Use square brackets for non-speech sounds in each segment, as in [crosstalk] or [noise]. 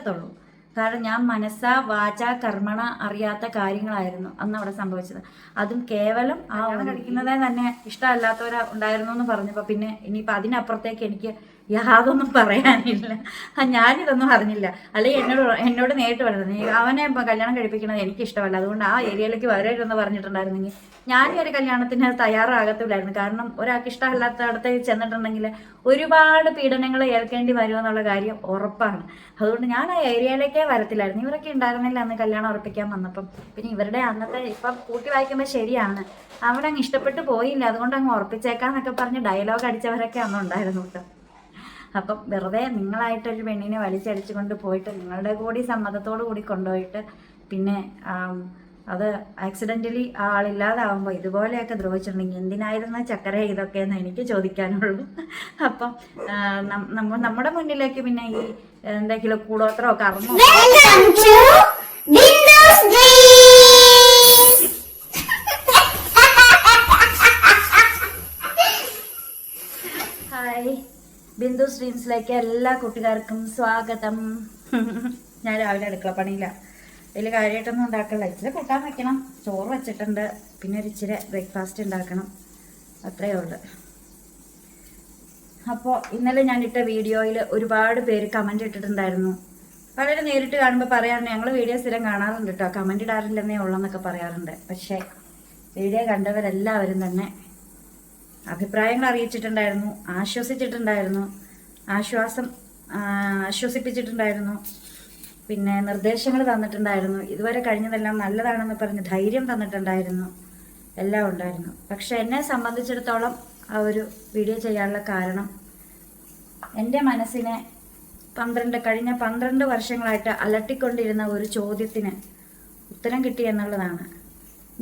പറ്റത്തുള്ളൂ കാരണം ഞാൻ മനസ്സാ വാച കർമ്മണ അറിയാത്ത കാര്യങ്ങളായിരുന്നു അന്ന് അവിടെ സംഭവിച്ചത്. അതും കേവലം ആ കഴിക്കുന്നതേ തന്നെ ഇഷ്ടമല്ലാത്തവരാ ഉണ്ടായിരുന്നു എന്ന് പറഞ്ഞപ്പോൾ പിന്നെ ഇനിയിപ്പോൾ അതിനപ്പുറത്തേക്ക് എനിക്ക് യാതൊന്നും പറയാനില്ല. ഞാനിതൊന്നും അറിഞ്ഞില്ല. അല്ലെങ്കിൽ എന്നോട് എന്നോട് നേരിട്ട് പറഞ്ഞത്. നീ അവനെ കല്യാണം കഴിപ്പിക്കണത് എനിക്കിഷ്ടമല്ല. അതുകൊണ്ട് ആ ഏരിയയിലേക്ക് വരരുതെന്ന് പറഞ്ഞിട്ടുണ്ടായിരുന്നെങ്കിൽ ഞാൻ ഒരു കല്യാണത്തിന് തയ്യാറാകത്തില്ലായിരുന്നു. കാരണം ഒരാൾക്ക് ഇഷ്ടമല്ലാത്തടത്ത് ചെന്നിട്ടുണ്ടെങ്കിൽ ഒരുപാട് പീഡനങ്ങൾ ഏൽക്കേണ്ടി വരുമെന്നുള്ള കാര്യം ഉറപ്പാണ്. അതുകൊണ്ട് ഞാൻ ആ ഏരിയയിലേക്കേ വരത്തില്ലായിരുന്നു. ഇവരൊക്കെ ഉണ്ടായിരുന്നില്ല അന്ന് കല്യാണം ഉറപ്പിക്കാൻ വന്നപ്പം. പിന്നെ ഇവരുടെ അന്നത്തെ ഇപ്പം കൂട്ടി വായിക്കുമ്പോൾ ശരിയാണ്. അവിടെ അങ്ങ് ഇഷ്ടപ്പെട്ടു പോയില്ല. അതുകൊണ്ട് അങ്ങ് ഉറപ്പിച്ചേക്കാന്നൊക്കെ പറഞ്ഞ് ഡയലോഗ് അടിച്ചവരൊക്കെ അന്ന് ഉണ്ടായിരുന്നു കേട്ടോ. അപ്പം വെറുതെ നിങ്ങളായിട്ടൊരു പെണ്ണിനെ വലിച്ചടിച്ചു കൊണ്ട് പോയിട്ട് നിങ്ങളുടെ കൂടി സമ്മതത്തോടു കൂടി കൊണ്ടുപോയിട്ട് പിന്നെ അത് ആക്സിഡന്റലി ആളില്ലാതാവുമ്പോൾ ഇതുപോലെയൊക്കെ ദ്രോഹിച്ചിട്ടുണ്ടെങ്കിൽ എന്തിനായിരുന്നു ചക്കര ഇതൊക്കെ എന്ന് എനിക്ക് ചോദിക്കാനുള്ളൂ. അപ്പം നമ്മൾ നമ്മ നമ്മുടെ മുന്നിലേക്ക് പിന്നെ ഈ എന്തെങ്കിലും കൂടോത്രമൊക്കെ കർമ്മോ ബിന്ദു സ്ട്രീംസിലേക്ക് എല്ലാ കൂട്ടുകാർക്കും സ്വാഗതം. ഞാൻ രാവിലെ അടുക്കള പണിയില്ല. വലിയ കാര്യമായിട്ടൊന്നും ഉണ്ടാക്കണ്ട. ഇച്ചിരി കൂട്ടാൻ വെക്കണം. ചോറ് വെച്ചിട്ടുണ്ട്. പിന്നെ ഒരു ഇച്ചിരി ബ്രേക്ക്ഫാസ്റ്റ് ഉണ്ടാക്കണം. അത്രയേ ഉള്ളൂ. അപ്പോൾ ഇന്നലെ ഞാൻ ഇട്ട വീഡിയോയിൽ ഒരുപാട് പേര് കമന്റ് ഇട്ടിട്ടുണ്ടായിരുന്നു. പലരും നേരിട്ട് കാണുമ്പോൾ പറയാറുണ്ട് ഞങ്ങൾ വീഡിയോ സ്ഥിരം കാണാറുണ്ട് കേട്ടോ കമന്റ് ഇടാറില്ലെന്നേ ഉള്ളെന്നൊക്കെ പറയാറുണ്ട്. പക്ഷേ വീഡിയോ കണ്ടവരെല്ലാവരും തന്നെ അഭിപ്രായങ്ങൾ അറിയിച്ചിട്ടുണ്ടായിരുന്നു ആശ്വസിച്ചിട്ടുണ്ടായിരുന്നു ആശ്വാസം ആശ്വസിപ്പിച്ചിട്ടുണ്ടായിരുന്നു പിന്നെ നിർദ്ദേശങ്ങൾ തന്നിട്ടുണ്ടായിരുന്നു. ഇതുവരെ കഴിഞ്ഞതെല്ലാം നല്ലതാണെന്ന് പറഞ്ഞ് ധൈര്യം തന്നിട്ടുണ്ടായിരുന്നു. എല്ലാം ഉണ്ടായിരുന്നു. പക്ഷെ എന്നെ സംബന്ധിച്ചിടത്തോളം ആ ഒരു വീഡിയോ ചെയ്യാനുള്ള കാരണം എന്റെ മനസ്സിനെ പന്ത്രണ്ട് കഴിഞ്ഞ പന്ത്രണ്ട് വർഷങ്ങളായിട്ട് അലട്ടിക്കൊണ്ടിരുന്ന ഒരു ചോദ്യത്തിന് ഉത്തരം കിട്ടി എന്നുള്ളതാണ്.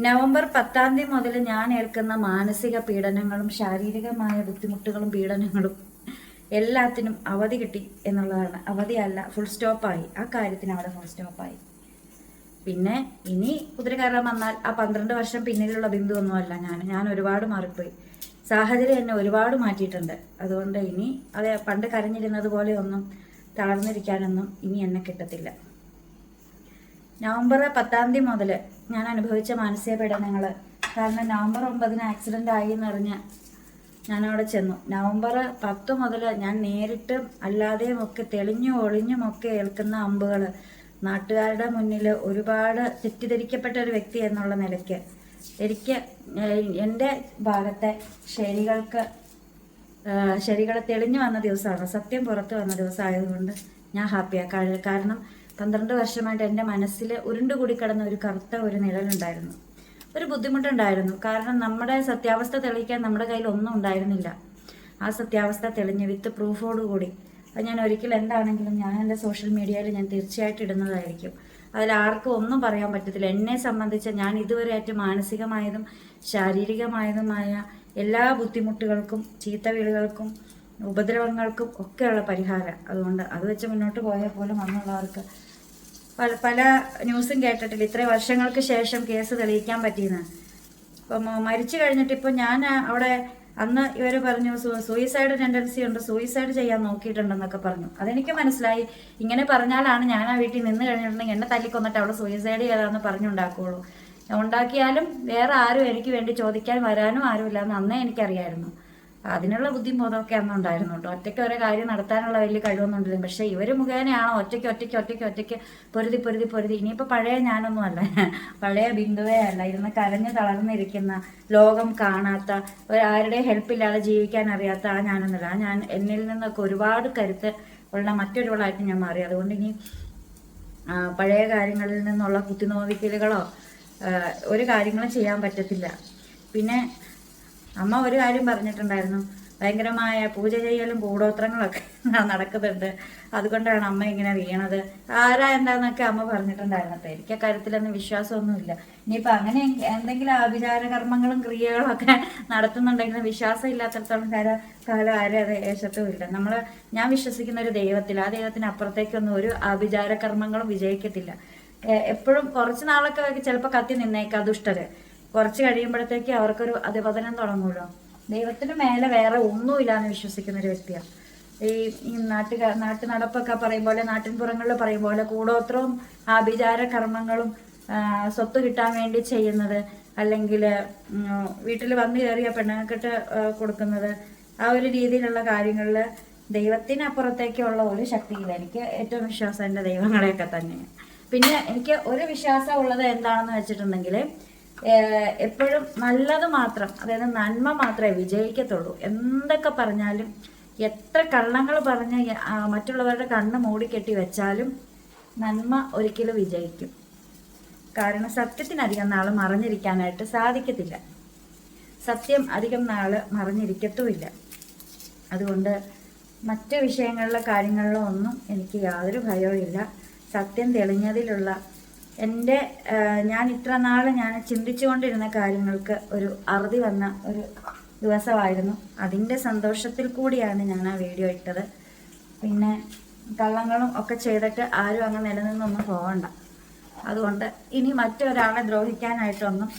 നവംബർ പത്താം തീയതി മുതൽ ഞാൻ ഏൽക്കുന്ന മാനസിക പീഡനങ്ങളും ശാരീരികമായ ബുദ്ധിമുട്ടുകളും പീഡനങ്ങളും എല്ലാത്തിനും അവധി കിട്ടി എന്നുള്ളതാണ്. അവധിയല്ല ഫുൾ സ്റ്റോപ്പായി ആ കാര്യത്തിന് അവിടെ ഫുൾ സ്റ്റോപ്പായി പിന്നെ ഇനി കുതിര കയറാൻ വന്നാൽ ആ പന്ത്രണ്ട് വർഷം പിന്നിലുള്ള ബിന്ദുവൊന്നുമല്ല ഞാൻ. ഞാൻ ഒരുപാട് മാറിപ്പോയി. സാഹചര്യം എന്നെ ഒരുപാട് മാറ്റിയിട്ടുണ്ട്. അതുകൊണ്ട് ഇനി അത് പണ്ട് കരഞ്ഞിരുന്നത് പോലെ ഒന്നും താഴ്ന്നിരിക്കാനൊന്നും ഇനി എന്നെ കിട്ടത്തില്ല. നവംബർ പത്താം തീയതി മുതൽ ഞാൻ അനുഭവിച്ച മാനസിക പീഡനങ്ങൾ കാരണം നവംബർ ഒമ്പതിന് ആക്സിഡന്റ് ആയി എന്നറിഞ്ഞ് ഞാനവിടെ ചെന്നു. നവംബർ പത്ത് മുതൽ ഞാൻ നേരിട്ടും അല്ലാതെയും ഒക്കെ തെളിഞ്ഞു ഒളിഞ്ഞും ഒക്കെ ഏൽക്കുന്ന അമ്പുകൾ നാട്ടുകാരുടെ മുന്നിൽ ഒരുപാട് തെറ്റിദ്ധരിക്കപ്പെട്ട ഒരു വ്യക്തി എന്നുള്ള നിലയ്ക്ക്. എനിക്ക് എന്റെ ഭാഗത്തെ ശരികൾക്ക് ശരികളെ തെളിഞ്ഞു വന്ന ദിവസമാണ് സത്യം പുറത്തു വന്ന ദിവസമായതുകൊണ്ട് ഞാൻ ഹാപ്പിയാണ് കാരണം പന്ത്രണ്ട് വർഷമായിട്ട് എന്റെ മനസ്സിൽ ഉരുണ്ടുകൂടി കിടന്ന ഒരു കറുത്ത ഒരു നിഴലുണ്ടായിരുന്നു. ഒരു ബുദ്ധിമുട്ടുണ്ടായിരുന്നു. കാരണം നമ്മുടെ സത്യാവസ്ഥ തെളിയിക്കാൻ നമ്മുടെ കയ്യിൽ ഒന്നും ഉണ്ടായിരുന്നില്ല. ആ സത്യാവസ്ഥ തെളിഞ്ഞ് വിത്ത് പ്രൂഫോടുകൂടി അത് ഞാൻ ഒരിക്കലും എന്താണെങ്കിലും ഞാൻ എന്റെ സോഷ്യൽ മീഡിയയിൽ ഞാൻ തീർച്ചയായിട്ടും ഇടുന്നതായിരിക്കും. അതിൽ ആർക്കും ഒന്നും പറയാൻ പറ്റത്തില്ല. എന്നെ സംബന്ധിച്ച് ഞാൻ ഇതുവരെ ആയിട്ട് മാനസികമായതും ശാരീരികമായതുമായ എല്ലാ ബുദ്ധിമുട്ടുകൾക്കും ചീത്തവീളുകൾക്കും ഉപദ്രവങ്ങൾക്കും ഒക്കെയുള്ള പരിഹാരം. അതുകൊണ്ട് അത് വെച്ച് മുന്നോട്ട് പോയാൽ പോലും അന്നുള്ളവർക്ക് പല പല ന്യൂസും കേട്ടിട്ടില്ല. ഇത്രയും വർഷങ്ങൾക്ക് ശേഷം കേസ് തെളിയിക്കാൻ പറ്റിയെന്ന്. അപ്പം മരിച്ചു കഴിഞ്ഞിട്ട് ഇപ്പം ഞാൻ അവിടെ അന്ന് ഇവർ പറഞ്ഞു സൂയിസൈഡ് ടെൻഡൻസി ഉണ്ട് സൂയിസൈഡ് ചെയ്യാൻ നോക്കിയിട്ടുണ്ടെന്നൊക്കെ പറഞ്ഞു. അതെനിക്ക് മനസ്സിലായി. ഇങ്ങനെ പറഞ്ഞാലാണ് ഞാൻ ആ വീട്ടിൽ നിന്ന് കഴിഞ്ഞിട്ടുണ്ടെങ്കിൽ എന്നെ തല്ലിക്കൊന്നിട്ട് അവിടെ സൂയിസൈഡ് ചെയ്താന്ന് പറഞ്ഞുണ്ടാക്കുകയുള്ളൂ ഉണ്ടാക്കിയാലും വേറെ ആരും എനിക്ക് വേണ്ടി ചോദിക്കാൻ വരാനും ആരുമില്ല എന്ന് അന്നേ എനിക്കറിയായിരുന്നു. അതിനുള്ള ബുദ്ധിബോധമൊക്കെ അന്ന് ഉണ്ടായിരുന്നു കേട്ടോ ഒറ്റയ്ക്ക് ഓരോ കാര്യം നടത്താനുള്ള വലിയ കഴിവൊന്നും ഉണ്ടല്ലോ പക്ഷേ ഇവർ മുഖേനയാണോ ഒറ്റയ്ക്ക് ഒറ്റയ്ക്ക് ഒറ്റയ്ക്ക് ഒറ്റയ്ക്ക് പൊരുതി പൊരുതി പൊരുതി? ഇനിയിപ്പോൾ പഴയ ഞാനൊന്നും അല്ല. പഴയ ബിന്ദുവേ അല്ല. ഇരുന്ന് കരഞ്ഞു തളർന്നിരിക്കുന്ന ലോകം കാണാത്ത ആരുടെ ഹെൽപ്പില്ലാതെ ജീവിക്കാൻ അറിയാത്ത ആ ഞാനൊന്നുമില്ല. ആ ഞാൻ എന്നിൽ നിന്നൊക്കെ ഒരുപാട് കരുത്ത് ഉള്ള മറ്റൊരുവളായിട്ട് ഞാൻ മാറി. അതുകൊണ്ട് ഇനി പഴയ കാര്യങ്ങളിൽ നിന്നുള്ള കുത്തിനോവിക്കലുകളോ ഒരു കാര്യങ്ങളും ചെയ്യാൻ പറ്റത്തില്ല. പിന്നെ അമ്മ ഒരു കാര്യം പറഞ്ഞിട്ടുണ്ടായിരുന്നു. ഭയങ്കരമായ പൂജ ചെയ്യലും കൂടോത്രങ്ങളൊക്കെ [laughs] നടക്കുന്നുണ്ട്. അതുകൊണ്ടാണ് അമ്മ ഇങ്ങനെ വീണത്. ആരാ എന്താന്നൊക്കെ അമ്മ പറഞ്ഞിട്ടുണ്ടായിരുന്നു. അപ്പം എനിക്ക് കാര്യത്തിലൊന്നും വിശ്വാസമൊന്നുമില്ല. ഇനിയിപ്പോൾ അങ്ങനെ എന്തെങ്കിലും ആഭിചാര കർമ്മങ്ങളും ക്രിയകളും ഒക്കെ [laughs] നടത്തുന്നുണ്ടെങ്കിലും വിശ്വാസം ഇല്ലാത്തടത്തോളം കാല കാലം ആരും അത് ഇല്ല നമ്മൾ ഞാൻ വിശ്വസിക്കുന്ന ഒരു ദൈവത്തിൽ ആ ദൈവത്തിന് അപ്പുറത്തേക്കൊന്നും ഒരു ആഭിചാര കർമ്മങ്ങളും വിജയിക്കത്തില്ല. എപ്പോഴും കുറച്ച് നാളൊക്കെ ചിലപ്പോൾ കത്തി നിന്നേക്കാം ദുഷ്ടര്. കുറച്ച് കഴിയുമ്പോഴത്തേക്ക് അവർക്കൊരു അധിപതനം തുടങ്ങുമല്ലോ. ദൈവത്തിന് മേലെ വേറെ ഒന്നുമില്ല എന്ന് വിശ്വസിക്കുന്ന ഒരു വ്യക്തിയാണ് ഈ നാട്ടുകാർ നാട്ടു നടപ്പൊക്കെ പറയും പോലെ നാട്ടിൻപുറങ്ങളിൽ പറയും പോലെ കൂടോത്രവും ആഭിചാര കർമ്മങ്ങളും സ്വത്ത് കിട്ടാൻ വേണ്ടി ചെയ്യുന്നത് അല്ലെങ്കിൽ വീട്ടിൽ വന്നു കയറിയ പെണ്ണുങ്ങൾക്കിട്ട് കൊടുക്കുന്നത് ആ ഒരു രീതിയിലുള്ള കാര്യങ്ങളിൽ ദൈവത്തിനപ്പുറത്തേക്കുള്ള ഒരു ശക്തിയില്ല. എനിക്ക് ഏറ്റവും വിശ്വാസം എന്റെ ദൈവങ്ങളെയൊക്കെ തന്നെയാണ് പിന്നെ എനിക്ക് ഒരു വിശ്വാസം ഉള്ളത് എന്താണെന്ന് വെച്ചിട്ടുണ്ടെങ്കിൽ എപ്പോഴും നല്ലത് മാത്രം അതായത് നന്മ മാത്രമേ വിജയിക്കത്തുള്ളൂ. എന്തൊക്കെ പറഞ്ഞാലും എത്ര കള്ളങ്ങൾ പറഞ്ഞ് മറ്റുള്ളവരുടെ കണ്ണ് മൂടിക്കെട്ടി വെച്ചാലും നന്മ ഒരിക്കലും വിജയിക്കും. കാരണം സത്യത്തിനധികം നാൾ മറഞ്ഞിരിക്കാനായിട്ട് സാധിക്കത്തില്ല. സത്യം അധികം നാൾ മറഞ്ഞിരിക്കത്തുമില്ല. അതുകൊണ്ട് മറ്റ് വിഷയങ്ങളിലെ കാര്യങ്ങളിലോ ഒന്നും എനിക്ക് യാതൊരു ഭയവും ഇല്ല സത്യം തെളിഞ്ഞതിലുള്ള എന്റെ ഞാൻ ഇത്ര നാൾ ഞാൻ ചിന്തിച്ചുകൊണ്ടിരുന്ന കാര്യങ്ങൾക്ക് ഒരു അറുതി വന്ന ഒരു ദിവസമായിരുന്നു. അതിന്റെ സന്തോഷത്തിൽ കൂടിയാണ് ഞാൻ ആ വീഡിയോ ഇട്ടത്. പിന്നെ കള്ളങ്ങളും ഒക്കെ ചെയ്തിട്ട് ആരും അങ്ങ് നിലനിന്നൊന്നും പോകണ്ട അതുകൊണ്ട് ഇനി മറ്റൊരാളെ ദ്രോഹിക്കാനായിട്ടൊന്നും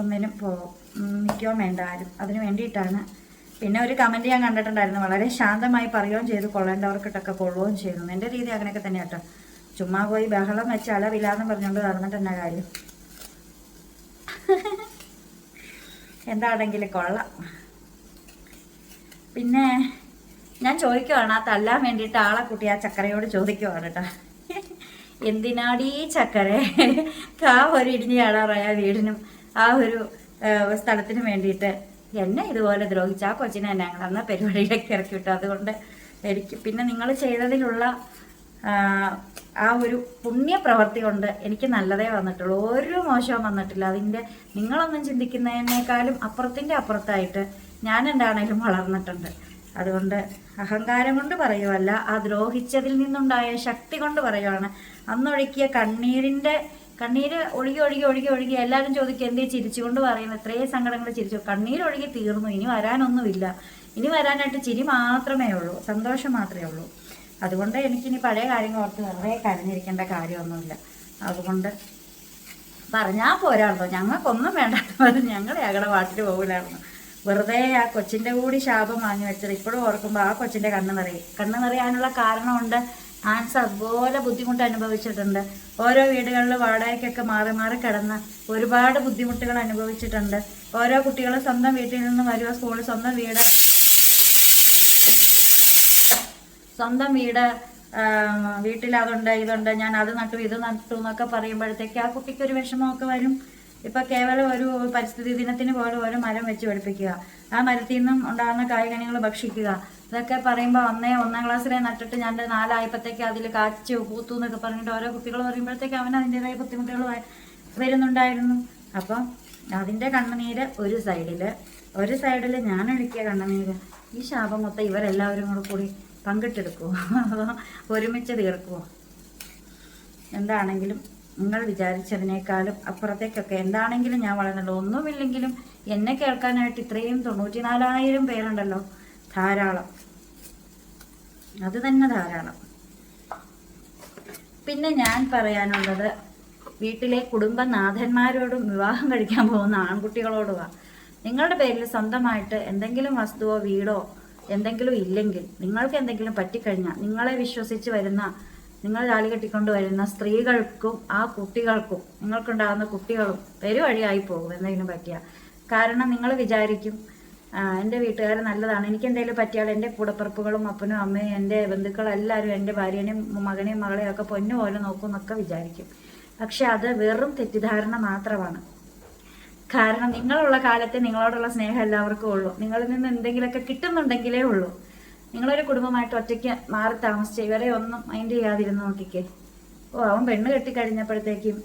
ഒന്നിനും പോ മിക്കോ വേണ്ട ആരും. അതിന് വേണ്ടിയിട്ടാണ്. പിന്നെ ഒരു കമന്റ് ഞാൻ കണ്ടിട്ടുണ്ടായിരുന്നു. വളരെ ശാന്തമായി പറയുകയും ചെയ്തു. കൊള്ളേണ്ടവർക്കിട്ടൊക്കെ കൊള്ളുകയും ചെയ്യുന്നു. എന്റെ രീതി അങ്ങനെയൊക്കെ തന്നെ കേട്ടോ ചുമ്മാ പോയി ബഹളം വെച്ച് അളവില്ലാന്ന് പറഞ്ഞുകൊണ്ട് നടന്നിട്ട് എന്നാ കാര്യം? എന്താണെങ്കിൽ കൊള്ളാം. പിന്നെ ഞാൻ ചോദിക്കുവാണ് ആ തല്ലാൻ വേണ്ടിയിട്ട് ആളെ കുട്ടി ആ ചക്കരയോട് ചോദിക്കുവാണ് കേട്ടോ. എന്തിനാടീ ചക്കര? ആ ഒരു ഇടിഞ്ഞ് ചാടാറായ വീടിനും ആ ഒരു സ്ഥലത്തിനും വേണ്ടിയിട്ട്. എന്നെ ഇതുപോലെ ദ്രോഹിച്ച ആ കൊച്ചിനെ ഞങ്ങൾ അന്ന് പരിപാടിയിലേക്ക് ഇറക്കി വിട്ടു. അതുകൊണ്ട് എനിക്ക് പിന്നെ നിങ്ങൾ ചെയ്തതിലുള്ള ആ, ഒരു പുണ്യപ്രവൃത്തി കൊണ്ട് എനിക്ക് നല്ലതേ വന്നിട്ടുള്ളൂ. ഒരു മോശവും വന്നിട്ടില്ല. അതിന്റെ നിങ്ങളൊന്നും ചിന്തിക്കുന്നതിനേക്കാളും അപ്പുറത്തിന്റെ അപ്പുറത്തായിട്ട് ഞാൻ എന്താണെങ്കിലും വളർന്നിട്ടുണ്ട്. അതുകൊണ്ട് അഹങ്കാരം കൊണ്ട് പറയുമല്ല ആ ദ്രോഹിച്ചതിൽ നിന്നുണ്ടായ ശക്തി കൊണ്ട് പറയുവാണ്. അന്നൊഴുക്കിയ കണ്ണീരിന്റെ കണ്ണീര് ഒഴുകി ഒഴുകി ഒഴുകി ഒഴുകി എല്ലാവരും ചോദിക്കും എന്തേ ചിരിച്ചുകൊണ്ട് പറയുന്നത് ഇത്രയും സങ്കടങ്ങൾ ചിരിച്ചു. കണ്ണീരൊഴുകി തീർന്നു. ഇനി വരാനൊന്നുമില്ല. ഇനി വരാനായിട്ട് ചിരി മാത്രമേ ഉള്ളൂ. സന്തോഷം മാത്രമേ ഉള്ളൂ. അതുകൊണ്ട് എനിക്കിനി പഴയ കാര്യങ്ങൾ ഓർത്ത് വെറുതെ കരഞ്ഞിരിക്കേണ്ട കാര്യമൊന്നുമില്ല. അതുകൊണ്ട് പറഞ്ഞാൽ പോരാണല്ലോ ഞങ്ങൾക്കൊന്നും വേണ്ടാത്തത് ഞങ്ങൾ ഞങ്ങളുടെ വാട്ടിൽ പോകില്ലായിരുന്നു വെറുതെ ആ കൊച്ചിന്റെ കൂടി ശാപം വാങ്ങി വെച്ചത് ഇപ്പോഴും ഓർക്കുമ്പോൾ ആ കൊച്ചിന്റെ കണ്ണ് നിറയും. കണ്ണ് നിറയാനുള്ള കാരണമുണ്ട്. ആൻസ് അതുപോലെ ബുദ്ധിമുട്ട് അനുഭവിച്ചിട്ടുണ്ട്. ഓരോ വീടുകളിൽ വാടകയ്ക്കൊക്കെ മാറി മാറി കിടന്ന് ഒരുപാട് ബുദ്ധിമുട്ടുകൾ അനുഭവിച്ചിട്ടുണ്ട്. ഓരോ കുട്ടികളും സ്വന്തം വീട്ടിൽ നിന്ന് വരുമോ സ്കൂളിൽ സ്വന്തം വീട് സ്വന്തം വീട് വീട്ടിൽ അതുണ്ട് ഇതുണ്ട് ഞാൻ അത് നട്ടു ഇത് നട്ടു എന്നൊക്കെ പറയുമ്പോഴത്തേക്ക് ആ കുട്ടിക്ക് ഒരു വിഷമമൊക്കെ വരും. ഇപ്പൊ കേവലം ഒരു പരിസ്ഥിതി ദിനത്തിന് പോലും ഒരു മരം വെച്ച് പഠിപ്പിക്കുക ആ മരത്തിൽ നിന്നും ഉണ്ടാകുന്ന കായ്കനികൾ ഭക്ഷിക്കുക. ഇതൊക്കെ പറയുമ്പോൾ ഒന്നേ ഒന്നാം ക്ലാസ്സിലെ നട്ടിട്ട് ഞാൻ നാലായപ്പോഴത്തേക്ക് അതിൽ കാച്ചു പൂത്തു എന്നൊക്കെ പറഞ്ഞിട്ട് ഓരോ കുട്ടികൾ പറയുമ്പോഴത്തേക്ക് അവൻ അതിന്റെതായ ബുദ്ധിമുട്ടുകൾ വരുന്നുണ്ടായിരുന്നു. അപ്പം അതിന്റെ കണ്ണുനീര് ഒരു സൈഡിൽ ഒരു സൈഡിൽ ഞാൻ ഒഴുക്കിയ കണ്ണുനീര്. ഈ ശാപം മൊത്തം ഇവരെല്ലാവരും കൂടെ കൂടി പങ്കിട്ടെടുക്കുമോ അതോ [laughs] ഒരുമിച്ച് തീർക്കുമോ എന്താണെങ്കിലും നിങ്ങൾ വിചാരിച്ചതിനേക്കാളും അപ്പുറത്തേക്കൊക്കെ എന്താണെങ്കിലും ഞാൻ വളർന്നുള്ളൂ ഒന്നുമില്ലെങ്കിലും എന്നെ കേൾക്കാനായിട്ട് ഇത്രയും തൊണ്ണൂറ്റി നാലായിരം പേരുണ്ടല്ലോ. ധാരാളം. അത് തന്നെ ധാരാളം. പിന്നെ ഞാൻ പറയാനുള്ളത് വീട്ടിലെ കുടുംബനാഥന്മാരോടും വിവാഹം കഴിക്കാൻ പോകുന്ന ആൺകുട്ടികളോടുമാണ് നിങ്ങളുടെ പേരിൽ സ്വന്തമായിട്ട് എന്തെങ്കിലും വസ്തുവോ വീടോ എന്തെങ്കിലും ഇല്ലെങ്കിൽ നിങ്ങൾക്ക് എന്തെങ്കിലും പറ്റിക്കഴിഞ്ഞാൽ നിങ്ങളെ വിശ്വസിച്ച് വരുന്ന നിങ്ങൾ താലി കെട്ടിക്കൊണ്ട് വരുന്ന സ്ത്രീകൾക്കും ആ കുട്ടികൾക്കും നിങ്ങൾക്കുണ്ടാകുന്ന കുട്ടികളും പെരുവഴിയായി പോകും എന്തെങ്കിലും പറ്റിയാൽ കാരണം നിങ്ങൾ വിചാരിക്കും എന്റെ വീട്ടുകാർ നല്ലതാണ്. എനിക്ക് എന്തെങ്കിലും പറ്റിയാൽ എന്റെ കൂടപ്പിറപ്പുകളും അപ്പനും അമ്മയും എന്റെ ബന്ധുക്കളും എല്ലാവരും എന്റെ ഭാര്യനെയും മകനെയും മകളെയും ഒക്കെ പൊന്നു പോലെ നോക്കും എന്നൊക്കെ വിചാരിക്കും. പക്ഷെ അത് വെറും തെറ്റിദ്ധാരണ മാത്രമാണ്. കാരണം നിങ്ങളുള്ള കാലത്ത് നിങ്ങളോടുള്ള സ്നേഹം എല്ലാവർക്കും ഉള്ളൂ. നിങ്ങളിൽ നിന്ന് എന്തെങ്കിലുമൊക്കെ കിട്ടുന്നുണ്ടെങ്കിലേ ഉള്ളൂ. നിങ്ങളൊരു കുടുംബമായിട്ട് ഒറ്റയ്ക്ക് മാറി താമസിച്ച് ഇവരെ ഒന്നും മൈൻഡ് ചെയ്യാതിരുന്ന് നോക്കിക്കേ. ഓ അവൻ പെണ്ണ് കെട്ടിക്കഴിഞ്ഞപ്പോഴത്തേക്കും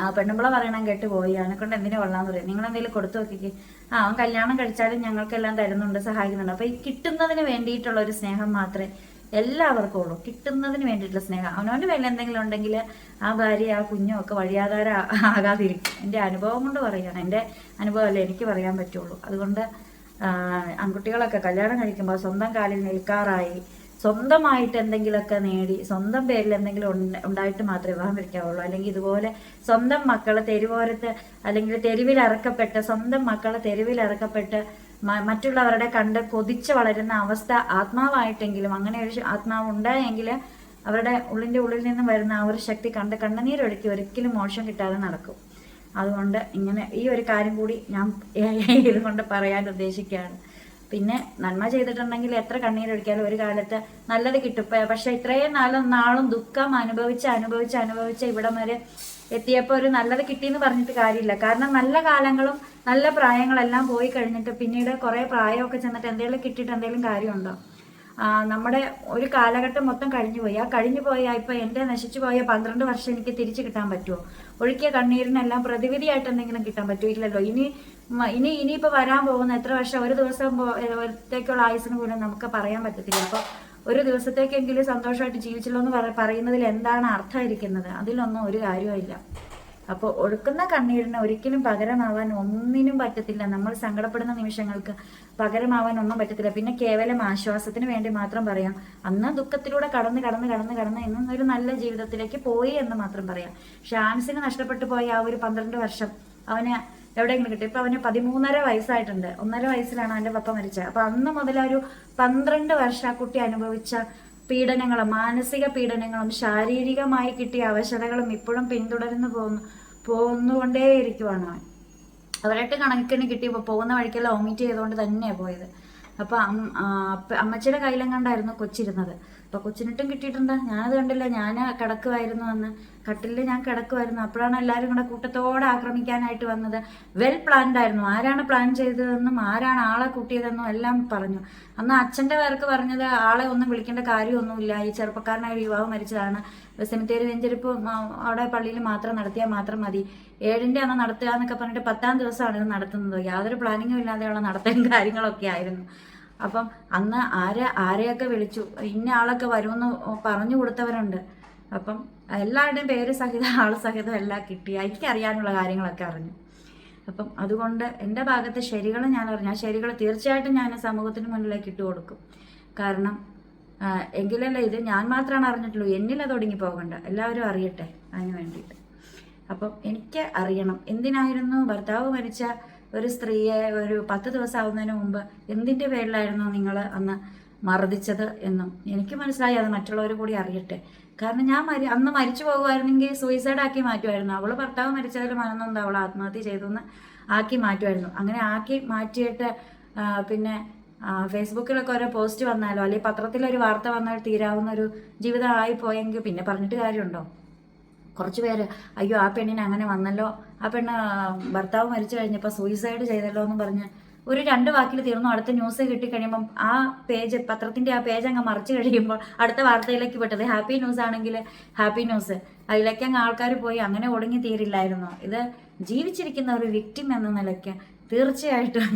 ആ പെണ്ണുമ്പള പറയണം കേട്ട് പോയി. അവനെ കൊണ്ട് എന്തിനു കൊള്ളാന്ന് പറയും. നിങ്ങൾ എന്തെങ്കിലും കൊടുത്തു നോക്കിക്കേ. ആ അവൻ കല്യാണം കഴിച്ചാലും ഞങ്ങൾക്കെല്ലാം തരുന്നുണ്ട് സഹായിക്കുന്നുണ്ട്. അപ്പൊ ഈ കിട്ടുന്നതിന് വേണ്ടിയിട്ടുള്ള ഒരു സ്നേഹം മാത്രമേ എല്ലാവർക്കും ഉള്ളൂ. കിട്ടുന്നതിന് വേണ്ടിയിട്ടുള്ള സ്നേഹം. അവനവന്റെ വില എന്തെങ്കിലും ഉണ്ടെങ്കിൽ ആ ഭാര്യ ആ കുഞ്ഞും ഒക്കെ വഴിയാധാര ആകാതിരിക്കും. എന്റെ അനുഭവം കൊണ്ട് പറയുകയാണ്. എന്റെ അനുഭവമല്ലേ എനിക്ക് പറയാൻ പറ്റുള്ളൂ. അതുകൊണ്ട് ആൺകുട്ടികളൊക്കെ കല്യാണം കഴിക്കുമ്പോൾ സ്വന്തം കാലിൽ നിൽക്കാറായി. സ്വന്തമായിട്ട് എന്തെങ്കിലുമൊക്കെ നേടി സ്വന്തം പേരിൽ എന്തെങ്കിലും ഉണ്ട്- ഉണ്ടായിട്ട് മാത്രമേ വിവാഹം കഴിക്കാവുള്ളൂ. അല്ലെങ്കിൽ ഇതുപോലെ സ്വന്തം മക്കളെ തെരുവോരത്ത് അല്ലെങ്കിൽ തെരുവിൽ ഇറക്കപ്പെട്ട് സ്വന്തം മക്കളെ തെരുവിൽ ഇറക്കപ്പെട്ട് മ- മറ്റുള്ളവരുടെ കണ്ട് കൊതിച്ച് വളരുന്ന അവസ്ഥ ആത്മാവായിട്ടെങ്കിലും അങ്ങനെ ഒരു ആത്മാവ് ഉണ്ടായെങ്കിൽ അവരുടെ ഉള്ളിന്റെ ഉള്ളിൽ നിന്നും വരുന്ന ആ ഒരു ശക്തി കണ്ട് കണ്ണുനീരൊഴുക്കി ഒരിക്കലും മോശം കിട്ടാതെ നടക്കും. അതുകൊണ്ട് ഇങ്ങനെ ഈ ഒരു കാര്യം കൂടി ഞാൻ ഇതുകൊണ്ട് പറയാൻ ഉദ്ദേശിക്കുകയാണ്. പിന്നെ നന്മ ചെയ്തിട്ടുണ്ടെങ്കിൽ എത്ര കണ്ണീരൊഴിക്കാലും ഒരു കാലത്ത് നല്ലത് കിട്ടും. പക്ഷേ ഇത്രയും നാളും നാളും ദുഃഖം അനുഭവിച്ച് അനുഭവിച്ച് അനുഭവിച്ച് ഇവിടം വരെ എത്തിയപ്പോൾ ഒരു നല്ലത് കിട്ടിയെന്ന് പറഞ്ഞിട്ട് കാര്യമില്ല. കാരണം നല്ല കാലങ്ങളും നല്ല പ്രായങ്ങളെല്ലാം പോയി കഴിഞ്ഞിട്ട് പിന്നീട് കുറേ പ്രായമൊക്കെ ചെന്നിട്ട് എന്തെങ്കിലും കിട്ടിയിട്ട് എന്തെങ്കിലും കാര്യമുണ്ടോ? നമ്മുടെ ഒരു കാലഘട്ടം മൊത്തം കഴിഞ്ഞു പോയി. ആ കഴിഞ്ഞു പോയ ഇപ്പൊ എന്റെ നശിച്ചു പോയ പന്ത്രണ്ട് വർഷം എനിക്ക് തിരിച്ചു കിട്ടാൻ പറ്റുമോ ഒഴുക്കിയ കണ്ണീരിനെല്ലാം പ്രതിവിധിയായിട്ട് എന്തെങ്കിലും കിട്ടാൻ പറ്റുമോ ഇല്ലല്ലോ. ഇനി ഇനി ഇനിയിപ്പോൾ വരാൻ പോകുന്ന എത്ര വർഷം ഒരു ദിവസം ഒരുത്തേക്കുള്ള ആയുസിന് പോലും നമുക്ക് പറയാൻ പറ്റത്തില്ല. അപ്പോൾ ഒരു ദിവസത്തേക്കെങ്കിലും സന്തോഷമായിട്ട് ജീവിച്ചല്ലോ എന്ന് പറ- പറയുന്നതിൽ എന്താണ് അർത്ഥം ഇരിക്കുന്നത് അതിലൊന്നും ഒരു കാര്യവുമില്ല. അപ്പോൾ ഒഴുക്കുന്ന കണ്ണീരിന് ഒരിക്കലും പകരമാവാൻ ഒന്നിനും പറ്റത്തില്ല. നമ്മൾ സങ്കടപ്പെടുന്ന നിമിഷങ്ങൾക്ക് പകരമാവാൻ ഒന്നും പറ്റത്തില്ല. പിന്നെ കേവലം ആശ്വാസത്തിന് വേണ്ടി മാത്രം പറയാം. അന്ന് ദുഃഖത്തിലൂടെ കടന്ന് കടന്ന് കടന്ന് കടന്ന് ഇന്നും ഒരു നല്ല ജീവിതത്തിലേക്ക് പോയി എന്ന് മാത്രം പറയാം. ഷാൻസിന് നഷ്ടപ്പെട്ടു പോയ ആ ഒരു പന്ത്രണ്ട് വർഷം അവന് എവിടെയെങ്കിലും കിട്ടും? ഇപ്പൊ അവന് പതിമൂന്നര വയസ്സായിട്ടുണ്ട്. ഒന്നര വയസ്സിലാണ് അവന്റെ പപ്പ മരിച്ചത്. അപ്പൊ അന്ന് മുതൽ ഒരു പന്ത്രണ്ട് വർഷം ആ കുട്ടി അനുഭവിച്ച പീഡനങ്ങളും മാനസിക പീഡനങ്ങളും ശാരീരികമായി കിട്ടിയ അവശതകളും ഇപ്പോഴും പിന്തുടരുന്നു പോകുന്നു. പോകുന്നുകൊണ്ടേയിരിക്കുവാണ് അവൻ. അവരായിട്ട് കണക്കിന് കിട്ടിയപ്പോൾ പോകുന്ന വഴിക്കെല്ലാം ഓമിറ്റ് ചെയ്തുകൊണ്ട് തന്നെയാണ് പോയത്. അപ്പം അമ്മച്ചിയുടെ കയ്യിലെങ്ങാണ്ടായിരുന്നു കൊച്ചിരുന്നത്. അപ്പോൾ കൊച്ചിനിട്ടും കിട്ടിയിട്ടുണ്ട്? ഞാനത് കണ്ടില്ല. ഞാൻ കിടക്കുമായിരുന്നു അന്ന്. കട്ടിലിൽ ഞാൻ കിടക്കുമായിരുന്നു അപ്പോഴാണ് എല്ലാവരും കൂടെ കൂട്ടത്തോടെ ആക്രമിക്കാനായിട്ട് വന്നത്. വെൽ പ്ലാൻഡ് ആയിരുന്നു. ആരാണ് പ്ലാൻ ചെയ്തതെന്നും ആരാണ് ആളെ കൂട്ടിയതെന്നും എല്ലാം പറഞ്ഞു. അന്ന് അച്ഛന്റെ പേർക്ക് പറഞ്ഞത് ആളെ ഒന്നും വിളിക്കേണ്ട കാര്യമൊന്നുമില്ല. ഈ ചെറുപ്പക്കാരനായ യുവാവ് മരിച്ചതാണ്. സെമിത്തേരി വെഞ്ചരിപ്പ് അവിടെ പള്ളിയിൽ മാത്രം നടത്തിയാൽ മാത്രം മതി. ഏഴിന്റെ അന്ന് നടത്തുക എന്നൊക്കെ പറഞ്ഞിട്ട് പത്താം ദിവസമാണ് ഇത് നടത്തുന്നത്. യാതൊരു പ്ലാനിങ്ങും ഇല്ലാതെയുള്ള നടത്തലും കാര്യങ്ങളൊക്കെ ആയിരുന്നു. അപ്പം അന്ന് ആരെ ആരെയൊക്കെ വിളിച്ചു? ഇന്ന ആളൊക്കെ വരുമെന്ന് പറഞ്ഞു കൊടുത്തവരുണ്ട്. അപ്പം എല്ലാവരുടെയും പേര് സഹിതം ആൾ സഹിതം എല്ലാം കിട്ടി. എനിക്കറിയാനുള്ള കാര്യങ്ങളൊക്കെ അറിഞ്ഞു. അപ്പം അതുകൊണ്ട് എന്റെ ഭാഗത്തെ ശരികൾ ഞാൻ അറിഞ്ഞു. ആ ശരികൾ തീർച്ചയായിട്ടും ഞാൻ സമൂഹത്തിന് മുന്നിലേക്ക് ഇട്ട് കൊടുക്കും. കാരണം എങ്കിലല്ല ഇത് ഞാൻ മാത്രമാണ് അറിഞ്ഞിട്ടുള്ളൂ. എന്നിൽ അത് ഒടുങ്ങി പോകണ്ട. എല്ലാവരും അറിയട്ടെ അതിന് വേണ്ടിയിട്ട്. അപ്പം എനിക്ക് അറിയണം. എന്തിനായിരുന്നു ഭർത്താവ് മരിച്ച ഒരു സ്ത്രീയെ ഒരു പത്ത് ദിവസം ആവുന്നതിന് മുമ്പ് എന്തിന്റെ പേരിലായിരുന്നു നിങ്ങൾ അന്ന് മർദ്ദിച്ചത് എന്നും? എനിക്ക് മനസ്സിലായി അത് മറ്റുള്ളവർ കൂടി അറിയട്ടെ. കാരണം ഞാൻ മരി അന്ന് മരിച്ചു പോകുമായിരുന്നെങ്കിൽ സൂയിസൈഡ് ആക്കി മാറ്റുമായിരുന്നു. അവൾ ഭർത്താവ് മരിച്ചതിൽ മനന്നൊന്നും അവൾ ആത്മഹത്യ ചെയ്തു എന്ന് ആക്കി മാറ്റുമായിരുന്നു. അങ്ങനെ ആക്കി മാറ്റിയിട്ട് പിന്നെ ഫേസ്ബുക്കിലൊക്കെ ഓരോ പോസ്റ്റ് വന്നാലോ? അല്ലെങ്കിൽ പത്രത്തിലൊരു വാർത്ത വന്നാൽ തീരാവുന്ന ഒരു ജീവിതം പോയെങ്കിൽ പിന്നെ പറഞ്ഞിട്ട് കാര്യമുണ്ടോ? കുറച്ച് പേര് അയ്യോ ആ പെണ്ണിന് അങ്ങനെ വന്നല്ലോ. ആ പെണ്ണ് ഭർത്താവ് മരിച്ചു കഴിഞ്ഞപ്പോൾ സൂയിസൈഡ് ചെയ്തല്ലോ എന്ന് പറഞ്ഞ് ഒരു രണ്ട് വാക്കിൽ തീർന്നു. അടുത്ത ന്യൂസ് കിട്ടിക്കഴിയുമ്പം ആ പേജ് പത്രത്തിന്റെ ആ പേജ് അങ്ങ് മറിച്ച് കഴിയുമ്പോൾ അടുത്ത വാർത്തയിലേക്ക് പെട്ടത്. ഹാപ്പി ന്യൂസ് ആണെങ്കിൽ ഹാപ്പി ന്യൂസ് അതിലേക്ക് അങ്ങ് ആൾക്കാർ പോയി. അങ്ങനെ ഒടുങ്ങി തീരില്ലായിരുന്നു. ഇത് ജീവിച്ചിരിക്കുന്ന ഒരു വിക്ടിം എന്ന നിലയ്ക്ക് തീർച്ചയായിട്ടും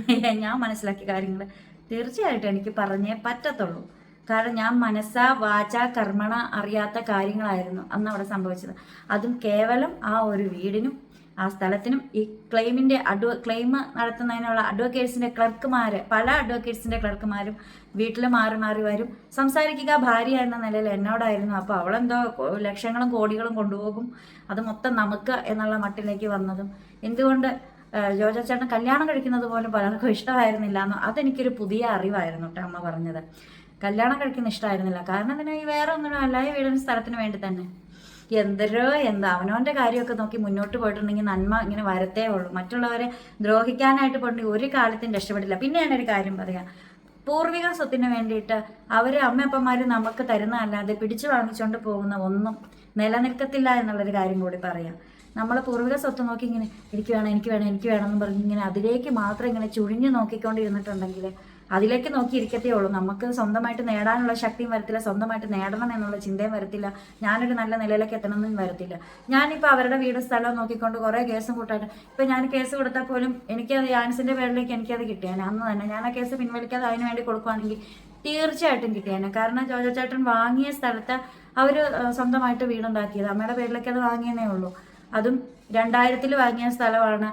ഞാൻ മനസ്സിലാക്കിയ കാര്യങ്ങൾ തീർച്ചയായിട്ടും എനിക്ക് പറഞ്ഞേ പറ്റത്തുള്ളൂ. കാരണം ഞാൻ മനസ്സാ വാച കർമ്മണ അറിയാത്ത കാര്യങ്ങളായിരുന്നു അന്ന് അവിടെ സംഭവിച്ചത്. അതും കേവലം ആ ഒരു വീടിനും ആ സ്ഥലത്തിനും ഈ ക്ലെയിമിന്റെ അഡ്വ ക്ലെയിം നടത്തുന്നതിനുള്ള അഡ്വക്കേറ്റ്സിന്റെ ക്ലർക്കുമാർ പല അഡ്വക്കേറ്റ്സിന്റെ ക്ലർക്കുമാരും വീട്ടിൽ മാറി മാറി വരും. സംസാരിക്കുക ഭാര്യ എന്ന നിലയിൽ എന്നോടായിരുന്നു. അപ്പോൾ അവളെന്തോ ലക്ഷങ്ങളും കോടികളും കൊണ്ടുപോകും. അത് മൊത്തം നമുക്ക് എന്നുള്ള മട്ടിലേക്ക് വന്നതും. എന്തുകൊണ്ട് ജോജോ ചേട്ടൻ കല്യാണം കഴിക്കുന്നത് പോലും പലർക്കും ഇഷ്ടമായിരുന്നില്ല എന്നോ അതെനിക്കൊരു പുതിയ അറിവായിരുന്നു കേട്ടോ അമ്മ പറഞ്ഞത്. കല്യാണം കഴിക്കുന്ന ഇഷ്ടമായിരുന്നില്ല കാരണം എന്തിനാ ഈ വേറെ ഒന്നും അല്ല ഈ വീടിന് സ്ഥലത്തിന് വേണ്ടി തന്നെ? എന്തരോ എന്താ അവനോന്റെ കാര്യമൊക്കെ നോക്കി മുന്നോട്ട് പോയിട്ടുണ്ടെങ്കിൽ നന്മ ഇങ്ങനെ വരത്തേ ഉള്ളൂ. മറ്റുള്ളവരെ ദ്രോഹിക്കാനായിട്ട് പോയിട്ടുണ്ടെങ്കിൽ ഒരു കാലത്തും രക്ഷപ്പെട്ടില്ല. പിന്നെ ഞാനൊരു കാര്യം പറയാം. പൂർവിക സ്വത്തിന് വേണ്ടിയിട്ട് അവർ അമ്മയപ്പന്മാർ നമുക്ക് തരുന്നതല്ലാതെ പിടിച്ചു വാങ്ങിച്ചുകൊണ്ട് പോകുന്ന ഒന്നും നിലനിൽക്കത്തില്ല എന്നുള്ളൊരു കാര്യം കൂടി പറയാം. നമ്മൾ പൂർവിക സ്വത്ത് നോക്കി ഇങ്ങനെ എനിക്ക് വേണം എനിക്ക് വേണം എനിക്ക് വേണം എന്ന് പറഞ്ഞ് ഇങ്ങനെ അതിലേക്ക് മാത്രം ഇങ്ങനെ ചുഴിഞ്ഞു നോക്കിക്കൊണ്ടിരുന്നിട്ടുണ്ടെങ്കിൽ അതിലേക്ക് നോക്കിയിരിക്കത്തേ ഉള്ളൂ. നമുക്ക് സ്വന്തമായിട്ട് നേടാനുള്ള ശക്തിയും വരത്തില്ല സ്വന്തമായിട്ട് നേടണം എന്നുള്ള ചിന്തയും വരത്തില്ല. ഞാനൊരു നല്ല നിലയിലേക്ക് എത്തണമെന്നും വരത്തില്ല. ഞാനിപ്പോൾ അവരുടെ വീട് സ്ഥലം നോക്കിക്കൊണ്ട് കുറേ കേസും കൂട്ടായിട്ട് ഇപ്പം ഞാൻ കേസ് കൊടുത്താൽ പോലും എനിക്കത് യാൻസിന്റെ പേരിലേക്ക് എനിക്കത് കിട്ടിയാണ് അന്ന് തന്നെ ഞാൻ ആ കേസ് പിൻവലിക്കാതെ അതിന് വേണ്ടി കൊടുക്കുകയാണെങ്കിൽ തീർച്ചയായിട്ടും കിട്ടിയാണ് കാരണം ജോജോ ചേട്ടൻ വാങ്ങിയ സ്ഥലത്ത് അവർ സ്വന്തമായിട്ട് വീടുണ്ടാക്കിയത്. അമ്മയുടെ പേരിലേക്ക് അത് വാങ്ങിയെന്നേ ഉള്ളൂ. അതും രണ്ടായിരത്തിൽ വാങ്ങിയ സ്ഥലമാണ്.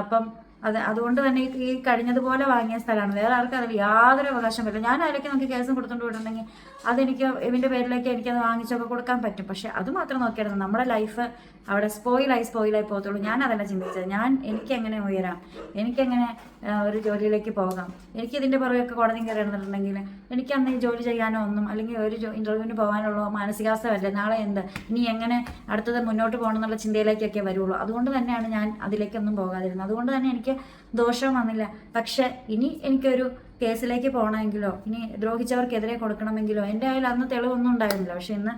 അപ്പം അത് അതുകൊണ്ട് തന്നെ ഈ- കഴിഞ്ഞതുപോലെ വാങ്ങിയ സ്ഥലമാണ്. വേറെ ആർക്കും അതിൽ യാതൊരു അവകാശം പറ്റില്ല ഞാൻ അതിലേക്ക് നമുക്ക് കേസും കൊടുത്തുകൊണ്ട് വിടണമെങ്കിൽ അതെനിക്ക് ഇവന്റെ പേരിലേക്ക് എനിക്കത് വാങ്ങിച്ചൊക്കെ കൊടുക്കാൻ പറ്റും. പക്ഷെ അത് മാത്രം നോക്കിയായിരുന്നു. നമ്മുടെ ലൈഫ് അവിടെ സ്പോയിലായി സ്പോയിലായി പോകത്തുള്ളൂ. ഞാൻ അതല്ല ചിന്തിച്ചത്. ഞാൻ എനിക്കെങ്ങനെ ഉയരാം? എനിക്കെങ്ങനെ ഒരു ജോലിയിലേക്ക് പോകാം? എനിക്ക് ഇതിന്റെ പുറകെയൊക്കെ കോടതി കയറി നടന്നിട്ടുണ്ടെങ്കിൽ എനിക്ക് അന്ന് ഈ ജോലി ചെയ്യാനോ ഒന്നും അല്ലെങ്കിൽ ഒരു ഇന്റർവ്യൂവിന് പോകാനുള്ള മാനസികാവസ്ഥ വരില്ല നാളെ എന്ത്? ഇനി എങ്ങനെ അടുത്തത് മുന്നോട്ട് പോകണം എന്നുള്ള ചിന്തയിലേക്കൊക്കെ വരുള്ളൂ. അതുകൊണ്ട് തന്നെയാണ് ഞാൻ അതിലേക്കൊന്നും പോകാതിരുന്നത്. അതുകൊണ്ട് തന്നെ എനിക്ക് ദോഷം വന്നില്ല. പക്ഷെ ഇനി എനിക്കൊരു കേസിലേക്ക് പോകണമെങ്കിലോ ഇനി ദ്രോഹിച്ചവർക്കെതിരെ കൊടുക്കണമെങ്കിലോ എന്റെ കയ്യിൽ അന്ന് തെളിവൊന്നും ഉണ്ടായിരുന്നില്ല. പക്ഷെ ഇന്ന്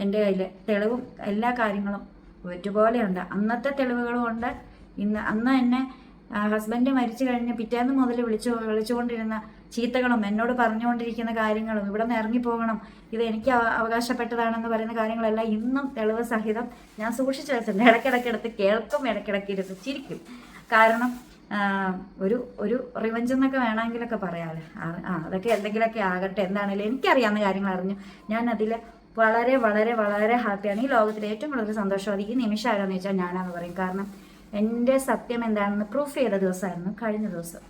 എന്റെ കയ്യിൽ തെളിവും എല്ലാ കാര്യങ്ങളും ഒരുപോലെയുണ്ട്. അന്നത്തെ തെളിവുകളുമുണ്ട് ഇന്ന് അന്ന് എന്നെ ഹസ്ബൻഡ് മരിച്ചു കഴിഞ്ഞ് പിറ്റേന്ന് മുതൽ വിളിച്ചു വിളിച്ചുകൊണ്ടിരുന്ന ചീത്തകളും എന്നോട് പറഞ്ഞുകൊണ്ടിരിക്കുന്ന കാര്യങ്ങളും ഇവിടെ നിന്ന് ഇറങ്ങിപ്പോകണം ഇത് എനിക്ക് അവ- അവകാശപ്പെട്ടതാണെന്ന് പറയുന്ന കാര്യങ്ങളെല്ലാം ഇന്നും തെളിവ് സഹിതം ഞാൻ സൂക്ഷിച്ചു വെച്ചിട്ടുണ്ട്. ഇടയ്ക്കിടയ്ക്ക് എടുത്ത് കേൾക്കും ഇടയ്ക്കിടയ്ക്ക് ഇരുന്ന് കാരണം ഒരു ഒരു റിവഞ്ച് എന്നൊക്കെ വേണമെങ്കിലൊക്കെ പറയാമല്ലോ ആ അതൊക്കെ എന്തെങ്കിലുമൊക്കെ ആകട്ടെ എന്താണെങ്കിലും എനിക്കറിയാവുന്ന കാര്യങ്ങൾ അറിഞ്ഞു. ഞാൻ അതിൽ വളരെ വളരെ വളരെ ഹാപ്പിയാണ് ഈ ലോകത്തിലെ ഏറ്റവും കൂടുതൽ സന്തോഷം ഈ നിമിഷം ആരാന്ന് ചോദിച്ചാൽ ഞാനാന്ന് പറയും. കാരണം എന്റെ സത്യം എന്താണെന്ന് പ്രൂഫ് ചെയ്ത ദിവസമായിരുന്നു കഴിഞ്ഞ ദിവസം.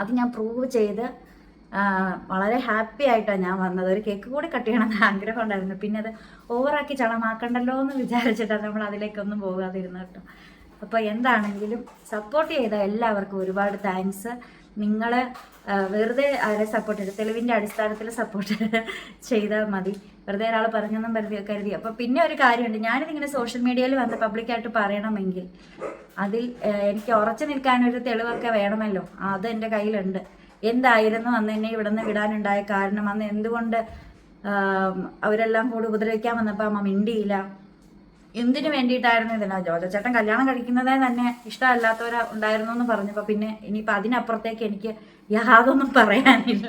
അത് ഞാൻ പ്രൂവ് ചെയ്ത് വളരെ ഹാപ്പി ആയിട്ടാണ് ഞാൻ വന്നത്. ഒരു കേക്ക് കൂടി കട്ട് ചെയ്യണമെന്ന് ആഗ്രഹം ഉണ്ടായിരുന്നു. പിന്നെ അത് ഓവറാക്കി ചളമാക്കണ്ടല്ലോ എന്ന് വിചാരിച്ചിട്ടാണ് നമ്മൾ അതിലേക്കൊന്നും പോകാതിരുന്നു കേട്ടോ. അപ്പോൾ എന്താണെങ്കിലും സപ്പോർട്ട് ചെയ്ത എല്ലാവർക്കും ഒരുപാട് താങ്ക്സ് നിങ്ങൾ വെറുതെ അവരെ സപ്പോർട്ട് ചെയ്ത് തെളിവിന്റെ അടിസ്ഥാനത്തിൽ സപ്പോർട്ട് ചെയ്താൽ മതി. വെറുതെ ഒരാൾ പറഞ്ഞൊന്നും കരുതി കരുതി. അപ്പോൾ പിന്നെ ഒരു കാര്യമുണ്ട്. ഞാനിതിങ്ങനെ സോഷ്യൽ മീഡിയയിൽ വന്ന് പബ്ലിക്കായിട്ട് പറയണമെങ്കിൽ അതിൽ എനിക്ക് ഉറച്ചു നിൽക്കാനൊരു തെളിവൊക്കെ വേണമല്ലോ. അത് എന്റെ കയ്യിലുണ്ട്. എന്തായിരുന്നു അന്ന് എന്നെ ഇവിടെ നിന്ന് വിടാനുണ്ടായ കാരണം? അന്ന് എന്തുകൊണ്ട് അവരെല്ലാം കൂടി ഉപദ്രവിക്കാൻ വന്നപ്പോൾ അമ്മ മിണ്ടിയില്ല? എന്തിനു വേണ്ടിയിട്ടായിരുന്നു ഇതിനാ ജോജ ചേട്ടൻ കല്യാണം കഴിക്കുന്നതേ തന്നെ ഇഷ്ടമല്ലാത്തവരാ ഉണ്ടായിരുന്നു എന്ന് പറഞ്ഞപ്പോൾ പിന്നെ ഇനിയിപ്പോൾ അതിനപ്പുറത്തേക്ക് എനിക്ക് യാതൊന്നും പറയാനില്ല.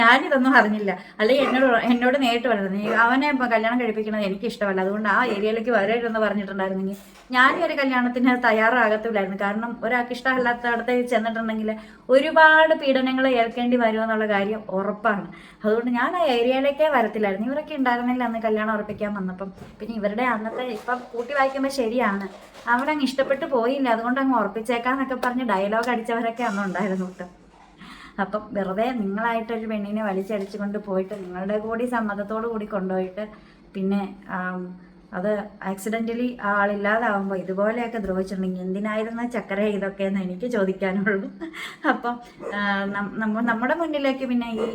ഞാനിതൊന്നും അറിഞ്ഞില്ല. അല്ലെങ്കിൽ എന്നോട് എന്നോട് നേരിട്ട് നീ അവനെ കല്യാണം കഴിപ്പിക്കുന്നത് എനിക്ക് ഇഷ്ടമല്ല അതുകൊണ്ട് ആ ഏരിയയിലേക്ക് വരരുതെന്ന് പറഞ്ഞിട്ടുണ്ടായിരുന്നെങ്കിൽ ഞാൻ ഒരു കല്യാണത്തിന് തയ്യാറാകത്തില്ലായിരുന്നു. കാരണം ഒരാൾക്ക് ഇഷ്ടമല്ലാത്തടത്തേക്ക് ചെന്നിട്ടുണ്ടെങ്കിൽ ഒരുപാട് പീഡനങ്ങൾ ഏൽക്കേണ്ടി വരുമെന്നുള്ള കാര്യം ഉറപ്പാണ്. അതുകൊണ്ട് ഞാൻ ആ ഏരിയയിലേക്കേ വരത്തില്ലായിരുന്നു. ഇവരൊക്കെ ഉണ്ടായിരുന്നില്ല അന്ന് കല്യാണം ഉറപ്പിക്കാൻ വന്നപ്പം. പിന്നെ ഇവരുടെ അന്നത്തെ ഇപ്പം കൂട്ടി വായിക്കുമ്പോൾ ശരിയാണ്. അവിടെ അങ്ങ് ഇഷ്ടപ്പെട്ട് പോയില്ല. അതുകൊണ്ട് അങ്ങ് ഉറപ്പിച്ചേക്കാന്നൊക്കെ പറഞ്ഞ് ഡയലോഗ് അടിച്ചവരൊക്കെ അന്ന് ഉണ്ടായിരുന്നു കേട്ടോ. അപ്പം വെറുതെ നിങ്ങളായിട്ടൊരു പെണ്ണിനെ വലിച്ചടിച്ചു കൊണ്ട് പോയിട്ട് നിങ്ങളുടെ കൂടി സമ്മതത്തോടു കൂടി കൊണ്ടുപോയിട്ട് പിന്നെ അത് ആക്സിഡന്റലി ആളില്ലാതാവുമ്പോൾ ഇതുപോലെയൊക്കെ ദ്രോഹിച്ചിട്ടുണ്ടെങ്കിൽ എന്തിനായിരുന്നു ചക്കര ഇതൊക്കെ എന്ന് എനിക്ക് ചോദിക്കാനുള്ളൂ. അപ്പം നമ്മൾ നമ്മ നമ്മുടെ മുന്നിലേക്ക് പിന്നെ ഈ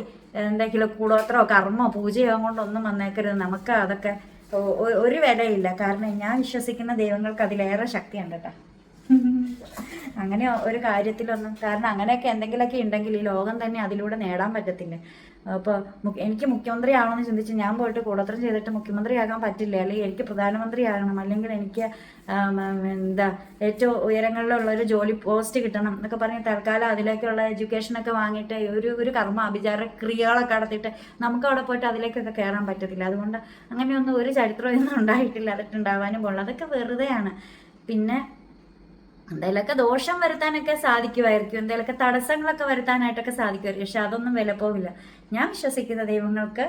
എന്തെങ്കിലും കൂടോത്രോ കർമ്മോ പൂജയോ കൊണ്ടൊന്നും വന്നേക്കരുത്. നമുക്ക് അതൊക്കെ ഒരു വിലയില്ല. കാരണം ഞാൻ വിശ്വസിക്കുന്ന ദൈവങ്ങൾക്ക് അതിലേറെ ശക്തിയുണ്ട് കേട്ടോ. അങ്ങനെ ഒരു കാര്യത്തിലൊന്നും കാരണം അങ്ങനെയൊക്കെ എന്തെങ്കിലുമൊക്കെ ഉണ്ടെങ്കിൽ ഈ ലോകം തന്നെ അതിലൂടെ നേടാൻ പറ്റത്തില്ല. അപ്പോൾ എനിക്ക് മുഖ്യമന്ത്രി ആവണമെന്ന് ചിന്തിച്ച് ഞാൻ പോയിട്ട് കൂടോത്രം ചെയ്തിട്ട് മുഖ്യമന്ത്രിയാകാൻ പറ്റില്ല. അല്ലെങ്കിൽ എനിക്ക് പ്രധാനമന്ത്രി ആകണം അല്ലെങ്കിൽ എനിക്ക് എന്താ ഏറ്റവും ഉയരങ്ങളിലുള്ള ഒരു ജോലി പോസ്റ്റ് കിട്ടണം എന്നൊക്കെ പറഞ്ഞ് തൽക്കാലം അതിലേക്കുള്ള എഡ്യൂക്കേഷനൊക്കെ വാങ്ങിയിട്ട് ഒരു ഒരു കർമ്മ അഭിചാര ക്രിയകളൊക്കെ നടത്തിയിട്ട് നമുക്ക് അവിടെ പോയിട്ട് അതിലേക്കൊക്കെ കയറാൻ പറ്റത്തില്ല. അതുകൊണ്ട് അങ്ങനെയൊന്നും ഒരു ചരിത്രം ഒന്നും ഉണ്ടായിട്ടില്ല. അതൊക്കെ ഉണ്ടാവാനും അതൊക്കെ വെറുതെയാണ്. പിന്നെ എന്തെങ്കിലുമൊക്കെ ദോഷം വരുത്താനൊക്കെ സാധിക്കുമായിരിക്കും എന്തെങ്കിലുമൊക്കെ തടസ്സങ്ങളൊക്കെ വരുത്താനായിട്ടൊക്കെ സാധിക്കുമായിരിക്കും പക്ഷെ അതൊന്നും വില പോവില്ല. ഞാൻ വിശ്വസിക്കുന്ന ദൈവങ്ങൾക്ക്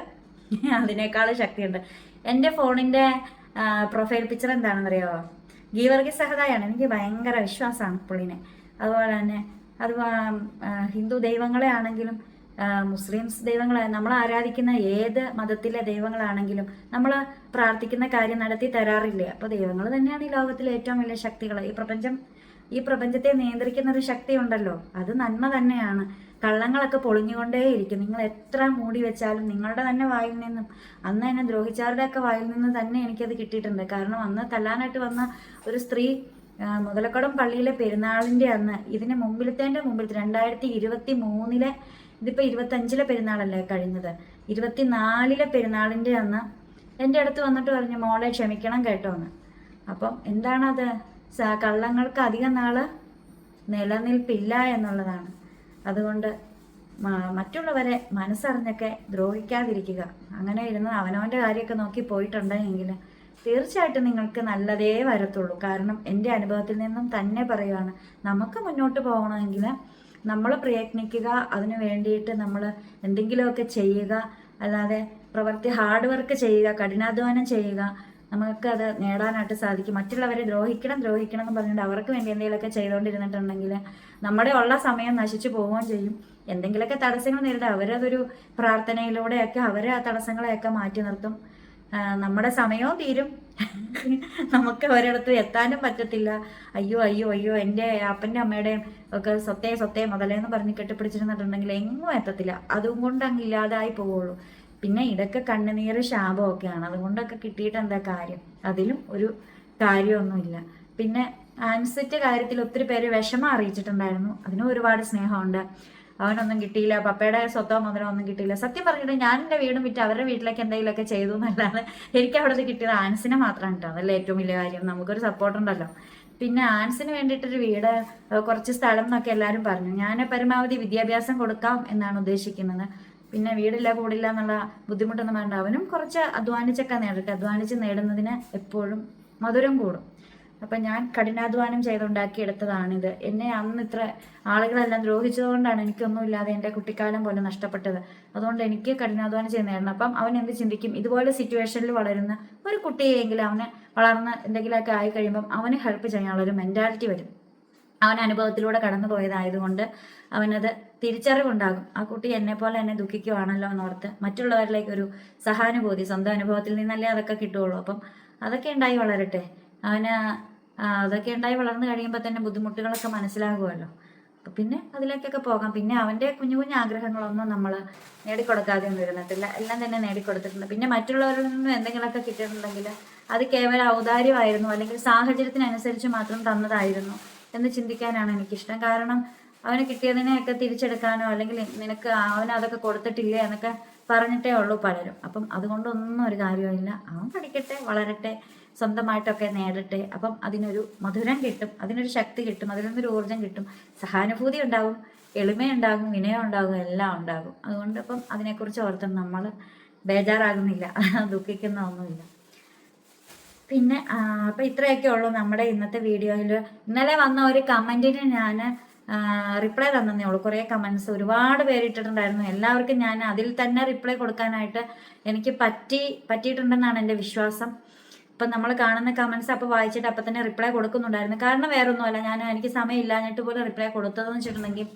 അതിനേക്കാൾ ശക്തിയുണ്ട്. എന്റെ ഫോണിന്റെ പ്രൊഫൈൽ പിക്ചർ എന്താണെന്നറിയാമോ ഗീവർഗി സഹതായാണ്. എനിക്ക് ഭയങ്കര വിശ്വാസമാണ് പുള്ളിനെ. അതുപോലെ തന്നെ അത് ഹിന്ദു ദൈവങ്ങളെ ആണെങ്കിലും മുസ്ലിംസ് ദൈവങ്ങളെ നമ്മൾ ആരാധിക്കുന്ന ഏത് മതത്തിലെ ദൈവങ്ങളാണെങ്കിലും നമ്മൾ പ്രാർത്ഥിക്കുന്ന കാര്യം നടത്തി തരാറില്ലേ? അപ്പോൾ ദൈവങ്ങൾ തന്നെയാണ് ഈ ലോകത്തിലെ ഏറ്റവും വലിയ ശക്തികൾ. ഈ പ്രപഞ്ചം ഈ പ്രപഞ്ചത്തെ നിയന്ത്രിക്കുന്ന ഒരു ശക്തി ഉണ്ടല്ലോ അത് നന്മ തന്നെയാണ്. കള്ളങ്ങളൊക്കെ പൊളിഞ്ഞുകൊണ്ടേയിരിക്കും നിങ്ങൾ എത്ര മൂടി വെച്ചാലും നിങ്ങളുടെ തന്നെ വായിൽ നിന്നും അന്ന് എന്നെ ദ്രോഹിച്ചാരുടെയൊക്കെ വായിൽ നിന്ന് തന്നെ എനിക്കത് കിട്ടിയിട്ടുണ്ട്. കാരണം അന്ന് തല്ലാനായിട്ട് വന്ന ഒരു സ്ത്രീ മുതലക്കടം പള്ളിയിലെ പെരുന്നാളിന്റെ അന്ന് ഇതിന് മുമ്പിലത്തേന്റെ മുമ്പിൽ രണ്ടായിരത്തി ഇരുപത്തി മൂന്നിലെ ഇതിപ്പോൾ ഇരുപത്തഞ്ചിലെ പെരുന്നാളല്ലേ കഴിഞ്ഞത്. ഇരുപത്തിനാലിലെ പെരുന്നാളിന്റെ അന്ന് എന്റെ അടുത്ത് വന്നിട്ട് പറഞ്ഞു മോളെ ക്ഷമിക്കണം കേട്ടോ എന്ന്. അപ്പം എന്താണത്? കള്ളങ്ങൾക്ക് അധികം നാൾ നിലനിൽപ്പില്ല എന്നുള്ളതാണ്. അതുകൊണ്ട് മറ്റുള്ളവരെ മനസ്സറിഞ്ഞൊക്കെ ദ്രോഹിക്കാതിരിക്കുക. അങ്ങനെ ഇരുന്ന് അവനവന്റെ കാര്യമൊക്കെ നോക്കി പോയിട്ടുണ്ടെങ്കിൽ തീർച്ചയായിട്ടും നിങ്ങൾക്ക് നല്ലതേ വരത്തുള്ളൂ. കാരണം എന്റെ അനുഭവത്തിൽ നിന്നും തന്നെ പറയുകയാണ് നമുക്ക് മുന്നോട്ട് പോകണമെങ്കിൽ നമ്മൾ പ്രയത്നിക്കുക അതിനു വേണ്ടിയിട്ട് നമ്മൾ എന്തെങ്കിലുമൊക്കെ ചെയ്യുക അല്ലാതെ പ്രവൃത്തി ഹാർഡ് വർക്ക് ചെയ്യുക കഠിനാധ്വാനം ചെയ്യുക നമുക്ക് അത് നേടാനായിട്ട് സാധിക്കും. മറ്റുള്ളവരെ ദ്രോഹിക്കണം ദ്രോഹിക്കണം എന്ന് പറഞ്ഞിട്ട് അവർക്ക് വേണ്ടി എന്തെങ്കിലുമൊക്കെ ചെയ്തുകൊണ്ടിരുന്നിട്ടുണ്ടെങ്കിൽ നമ്മുടെ ഉള്ള സമയം നശിച്ചു പോവുകയും ചെയ്യും. എന്തെങ്കിലുമൊക്കെ തടസ്സങ്ങൾ നേരിടുക അവരതൊരു പ്രാർത്ഥനയിലൂടെയൊക്കെ അവരെ ആ തടസ്സങ്ങളെയൊക്കെ മാറ്റി നിർത്തും. നമ്മുടെ സമയവും തീരും. നമുക്ക് ഒരിടത്തും എത്താനും പറ്റത്തില്ല. അയ്യോ അയ്യോ അയ്യോ എന്റെ അപ്പന്റെ അമ്മയുടെയും ഒക്കെ സ്വത്തേ സ്വത്തേ മുതലേന്ന് പറഞ്ഞ് കെട്ടിപ്പിടിച്ചിരുന്നിട്ടുണ്ടെങ്കിൽ എങ്ങും എത്തത്തില്ല. അതും കൊണ്ട് അങ്ങ് ഇല്ലാതായി പോവുള്ളൂ പിന്നെ ഇതൊക്കെ കണ്ണുനീര് ശാപമൊക്കെയാണ്. അതുകൊണ്ടൊക്കെ കിട്ടിയിട്ട് എന്താ കാര്യം? അതിലും ഒരു കാര്യമൊന്നുമില്ല. പിന്നെ ആൻസറ്റ് കാര്യത്തിൽ ഒത്തിരി പേര് വിഷമം അറിയിച്ചിട്ടുണ്ടായിരുന്നു. അതിനും ഒരുപാട് സ്നേഹമുണ്ട്. അവനൊന്നും കിട്ടിയില്ല. പപ്പയുടെ സ്വത്തോ മുതലോ ഒന്നും കിട്ടിയില്ല. സത്യം പറഞ്ഞിട്ട് ഞാൻ എന്റെ വീടും വിറ്റ് അവരുടെ വീട്ടിലേക്ക് എന്തെങ്കിലുമൊക്കെ ചെയ്തു എന്നല്ലാതെ എനിക്ക് അവിടെ നിന്ന് കിട്ടിയത് ആൻസിനെ മാത്രമാണ് കേട്ടോ. അതല്ലേ ഏറ്റവും വലിയ കാര്യം. നമുക്കൊരു സപ്പോർട്ട് ഉണ്ടല്ലോ. പിന്നെ ആൻസിന് വേണ്ടിയിട്ടൊരു വീട് കുറച്ച് സ്ഥലം എന്നൊക്കെ എല്ലാവരും പറഞ്ഞു. ഞാൻ പരമാവധി വിദ്യാഭ്യാസം കൊടുക്കാം എന്നാണ് ഉദ്ദേശിക്കുന്നത്. പിന്നെ വീടില്ല കൂടില്ല എന്നുള്ള ബുദ്ധിമുട്ടൊന്നും വേണ്ട. അവനും കുറച്ച് അധ്വാനിച്ചൊക്കെ നേടട്ടെ. അധ്വാനിച്ച് നേടുന്നതിന് എപ്പോഴും മധുരം കൂടും. അപ്പം ഞാൻ കഠിനാധ്വാനം ചെയ്തുണ്ടാക്കിയെടുത്തതാണിത് എന്നെ അന്ന് ഇത്ര ആളുകളെല്ലാം ദ്രോഹിച്ചതുകൊണ്ടാണ് എനിക്കൊന്നുമില്ലാതെ എന്റെ കുട്ടിക്കാലം പോലെ നഷ്ടപ്പെട്ടത്. അതുകൊണ്ട് എനിക്ക് കഠിനാധ്വാനം ചെയ്ത് നേടണം. അപ്പം അവൻ എന്ത് ചിന്തിക്കും? ഇതുപോലെ സിറ്റുവേഷനിൽ വളരുന്ന ഒരു കുട്ടിയെങ്കിലും അവന് വളർന്ന് എന്തെങ്കിലുമൊക്കെ ആയി കഴിയുമ്പം അവന് ഹെൽപ്പ് ചെയ്യാനുള്ളൊരു മെന്റാലിറ്റി വരും. അവൻ അനുഭവത്തിലൂടെ കടന്നു പോയതായതുകൊണ്ട് അവനത് തിരിച്ചറിവുണ്ടാകും. ആ കുട്ടി എന്നെ പോലെ എന്നെ ദുഃഖിക്കുവാണല്ലോ എന്നോർത്ത് മറ്റുള്ളവരിലേക്ക് ഒരു സഹാനുഭൂതി സ്വന്തം അനുഭവത്തിൽ നിന്നല്ലേ അതൊക്കെ കിട്ടുകയുള്ളൂ. അപ്പം അതൊക്കെ ഉണ്ടായി വളരട്ടെ. അവന് അതൊക്കെ ഉണ്ടായി വളർന്നു കഴിയുമ്പോൾ തന്നെ ബുദ്ധിമുട്ടുകളൊക്കെ മനസ്സിലാകുമല്ലോ പിന്നെ അതിലേക്കൊക്കെ പോകാം. പിന്നെ അവന്റെ കുഞ്ഞു കുഞ്ഞു ആഗ്രഹങ്ങളൊന്നും നമ്മൾ നേടിക്കൊടുക്കാതെ ഒന്നും ഇരുന്നിട്ടില്ല. എല്ലാം തന്നെ നേടിക്കൊടുത്തിട്ടുണ്ട്. പിന്നെ മറ്റുള്ളവരിൽ നിന്നും എന്തെങ്കിലുമൊക്കെ കിട്ടിയിട്ടുണ്ടെങ്കിൽ അത് കേവലം ഔദാര്യമായിരുന്നു. അല്ലെങ്കിൽ സാഹചര്യത്തിനനുസരിച്ച് മാത്രം തന്നതായിരുന്നു. എന്ന് ചിന്തിക്കാനാണ് എനിക്കിഷ്ടം. കാരണം അവന് കിട്ടിയതിനെയൊക്കെ തിരിച്ചെടുക്കാനോ അല്ലെങ്കിൽ നിനക്ക് അവന് അതൊക്കെ കൊടുത്തിട്ടില്ല എന്നൊക്കെ പറഞ്ഞിട്ടേ ഉള്ളൂ പലരും. അപ്പം അതുകൊണ്ടൊന്നും ഒരു കാര്യമില്ല അവൻ പഠിക്കട്ടെ വളരട്ടെ സ്വന്തമായിട്ടൊക്കെ നേടട്ടെ. അപ്പം അതിനൊരു മധുരം കിട്ടും അതിനൊരു ശക്തി കിട്ടും അതിൽ നിന്നൊരു ഊർജം കിട്ടും. സഹാനുഭൂതി ഉണ്ടാകും എളിമയുണ്ടാകും വിനയം ഉണ്ടാകും എല്ലാം ഉണ്ടാകും. അതുകൊണ്ട് അപ്പം അതിനെക്കുറിച്ച് ഓർത്തും നമ്മൾ ബേജാറാകുന്നില്ല ദുഃഖിക്കുന്ന ഒന്നുമില്ല. പിന്നെ അപ്പൊ ഇത്രയൊക്കെ ഉള്ളൂ നമ്മുടെ ഇന്നത്തെ വീഡിയോയിൽ ഇന്നലെ വന്ന ഒരു കമന്റിന് ഞാൻ റിപ്ലൈ തന്നേ ഉള്ളൂ. കുറേ കമന്റ്സ് ഒരുപാട് പേര് ഇട്ടിട്ടുണ്ടായിരുന്നു. എല്ലാവർക്കും ഞാൻ അതിൽ തന്നെ റിപ്ലൈ കൊടുക്കാനായിട്ട് എനിക്ക് പറ്റി പറ്റിയിട്ടുണ്ടെന്നാണ് എന്റെ വിശ്വാസം. ഇപ്പം നമ്മൾ കാണുന്ന കമന്റ്സ് അപ്പോൾ വായിച്ചിട്ട് അപ്പം തന്നെ റിപ്ലൈ കൊടുക്കുന്നുണ്ടായിരുന്നു. കാരണം വേറെ ഒന്നുമല്ല ഞാൻ എനിക്ക് സമയമില്ലാഞ്ഞിട്ട് പോലും റിപ്ലൈ കൊടുത്തതെന്ന് വെച്ചിട്ടുണ്ടെങ്കിൽ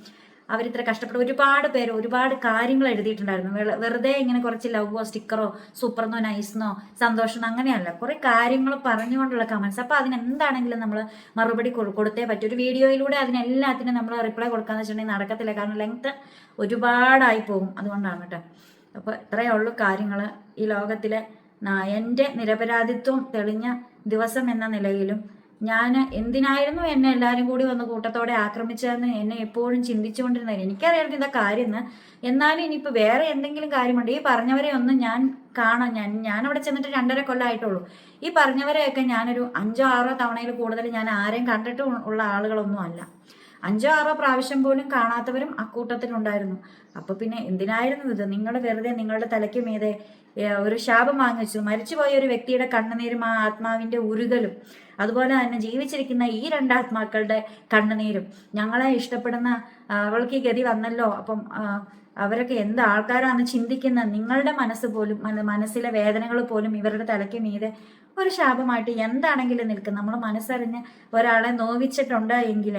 അവരിത്ര കഷ്ടപ്പെട്ട്. ഒരുപാട് പേര് ഒരുപാട് കാര്യങ്ങൾ എഴുതിയിട്ടുണ്ടായിരുന്നു. വെറുതെ ഇങ്ങനെ കുറച്ച് ലവോ സ്റ്റിക്കറോ സൂപ്പർന്നോ നൈസ്ന്നോ സന്തോഷം അങ്ങനെയല്ല. കുറെ കാര്യങ്ങൾ പറഞ്ഞുകൊണ്ടുള്ള കമൻസ് അപ്പോൾ അതിനെന്താണെങ്കിലും നമ്മൾ മറുപടി കൊടുത്തേ പറ്റും. ഒരു വീഡിയോയിലൂടെ അതിനെല്ലാത്തിനും നമ്മൾ റിപ്ലൈ കൊടുക്കാന്ന് വെച്ചിട്ടുണ്ടെങ്കിൽ നടക്കത്തില്ല. കാരണം ലെങ്ത് ഒരുപാടായി പോകും. അതുകൊണ്ടാണ് കേട്ടോ. അപ്പോൾ ഇത്രയേ ഉള്ളൂ കാര്യങ്ങൾ ഈ ലോകത്തിലെ എന്റെ നിരപരാധിത്വം തെളിഞ്ഞ ദിവസം എന്ന നിലയിലും ഞാൻ എന്തിനായിരുന്നു എന്നെ എല്ലാവരും കൂടി വന്ന് കൂട്ടത്തോടെ ആക്രമിച്ചതെന്ന് എന്നെ എപ്പോഴും ചിന്തിച്ചുകൊണ്ടിരുന്നത്. എനിക്കറിയാം ഇതാ കാര്യം എന്ന് എന്നാലും ഇനിയിപ്പോൾ വേറെ എന്തെങ്കിലും കാര്യമുണ്ട്. ഈ പറഞ്ഞവരെ ഒന്ന് ഞാൻ കാണാൻ ഞാൻ ഞാൻ അവിടെ ചെന്നിട്ട് രണ്ടര കൊല്ലമായിട്ടുള്ളൂ ഈ പറഞ്ഞവരെയൊക്കെ ഞാനൊരു അഞ്ചോ ആറോ തവണയിൽ കൂടുതൽ ഞാൻ ആരെയും കണ്ടിട്ടും ഉള്ള ആളുകളൊന്നും അല്ല. അഞ്ചോ ആറോ പ്രാവശ്യം പോലും കാണാത്തവരും അക്കൂട്ടത്തിലുണ്ടായിരുന്നു. അപ്പോൾ പിന്നെ എന്തിനായിരുന്നു ഇത്? നിങ്ങൾ വെറുതെ നിങ്ങളുടെ തലയ്ക്ക് മീതെ ഒരു ശാപം വാങ്ങിച്ചു മരിച്ചുപോയ ഒരു വ്യക്തിയുടെ കണ്ണുനീരും ആ ആത്മാവിന്റെ ഉരുകലും അതുപോലെ തന്നെ ജീവിച്ചിരിക്കുന്ന ഈ രണ്ട് ആത്മാക്കളുടെ കണ്ണുനീരും ഞങ്ങളെ ഇഷ്ടപ്പെടുന്ന അവൾക്ക് ഗതി വന്നല്ലോ. അപ്പം അവരൊക്കെ എന്ത് ആൾക്കാരാണ് ചിന്തിക്കുന്ന നിങ്ങളുടെ മനസ്സ് പോലും മനസ്സിലെ വേദനകൾ പോലും ഇവരുടെ തലയ്ക്ക് മീതെ ഒരു ശാപമായിട്ട് എന്താണെങ്കിലും നിൽക്കും. നമ്മൾ മനസ്സറിഞ്ഞ് ഒരാളെ നോവിച്ചിട്ടുണ്ട് എങ്കിൽ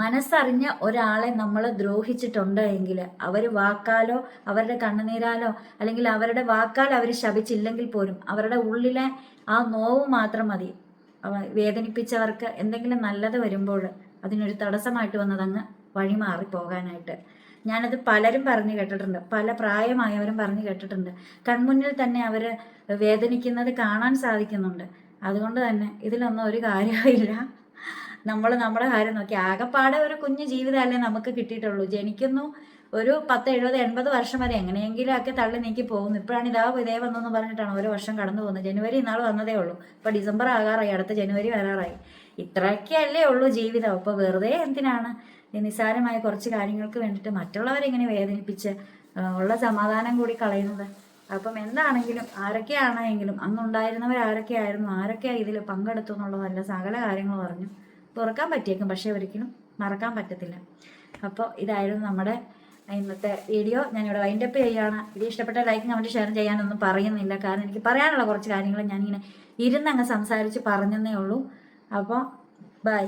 മനസ്സറിഞ്ഞ ഒരാളെ നമ്മൾ ദ്രോഹിച്ചിട്ടുണ്ട് എങ്കിൽ അവർ വാക്കാലോ അവരുടെ കണ്ണുനീരാലോ അല്ലെങ്കിൽ അവരുടെ വാക്കാൽ അവർ ശപിച്ചില്ലെങ്കിൽ പോലും അവരുടെ ഉള്ളിലെ ആ നോവ് മാത്രം മതി. വേദനിപ്പിച്ചവർക്ക് എന്തെങ്കിലും നല്ലത് വരുമ്പോൾ അതിനൊരു തടസ്സമായിട്ട് വന്നതങ്ങ് വഴി പോകാനായിട്ട്. ഞാനത് പലരും പറഞ്ഞു കേട്ടിട്ടുണ്ട്. പല പ്രായമായവരും പറഞ്ഞു കേട്ടിട്ടുണ്ട്. കൺമുന്നിൽ തന്നെ അവർ വേദനിക്കുന്നത് കാണാൻ സാധിക്കുന്നുണ്ട്. അതുകൊണ്ട് തന്നെ ഇതിലൊന്നും ഒരു കാര്യമില്ല നമ്മൾ നമ്മുടെ കാര്യം നോക്കി. ആകെപ്പാടെ ഒരു കുഞ്ഞു ജീവിതമല്ലേ നമുക്ക് കിട്ടിയിട്ടുള്ളൂ. ജനിക്കുന്നു ഒരു പത്ത് എഴുപത് എൺപത് വർഷം വരെ എങ്ങനെയെങ്കിലും ഒക്കെ തള്ളി നീക്കി പോകുന്നു. ഇപ്പോഴാണ് ഇതാ ഇതേ വന്നെന്ന് പറഞ്ഞിട്ടാണ് ഒരു വർഷം കടന്നു പോകുന്നത്. ജനുവരി ഇന്നാൾ വന്നതേ ഉള്ളൂ. ഇപ്പോൾ ഡിസംബർ ആകാറായി അടുത്ത ജനുവരി വരാറായി. ഇത്രയൊക്കെയല്ലേ ഉള്ളൂ ജീവിതം. അപ്പോൾ വെറുതെ എന്തിനാണ് നിസ്സാരമായ കുറച്ച് കാര്യങ്ങൾക്ക് വേണ്ടിയിട്ട് മറ്റുള്ളവരെ ഇങ്ങനെ വേദനിപ്പിച്ച് ഉള്ള സമാധാനം കൂടി കളയുന്നത്? അപ്പം എന്താണെങ്കിലും ആരൊക്കെയാണെങ്കിലും അന്നുണ്ടായിരുന്നവർ ആരൊക്കെയായിരുന്നു ആരൊക്കെയാണ് ഇതിൽ പങ്കെടുത്തു എന്നുള്ളതല്ല സകല കാര്യങ്ങൾ പറഞ്ഞു തുറക്കാൻ പറ്റിയേക്കും പക്ഷേ ഒരിക്കലും മറക്കാൻ പറ്റത്തില്ല. അപ്പോൾ ഇതായിരുന്നു നമ്മുടെ ഇന്നത്തെ വീഡിയോ. ഞാനിവിടെ വൈൻഡപ്പ് ചെയ്യുകയാണ്. വീഡിയോ ഇഷ്ടപ്പെട്ട ലൈക്ക് കമന്റ് ഷെയർ ചെയ്യാനൊന്നും പറയുന്നില്ല. കാരണം എനിക്ക് പറയാനുള്ള കുറച്ച് കാര്യങ്ങൾ ഞാനിങ്ങനെ ഇരുന്നങ്ങ് സംസാരിച്ച് പറഞ്ഞതേ ഉള്ളൂ. അപ്പോൾ ബൈ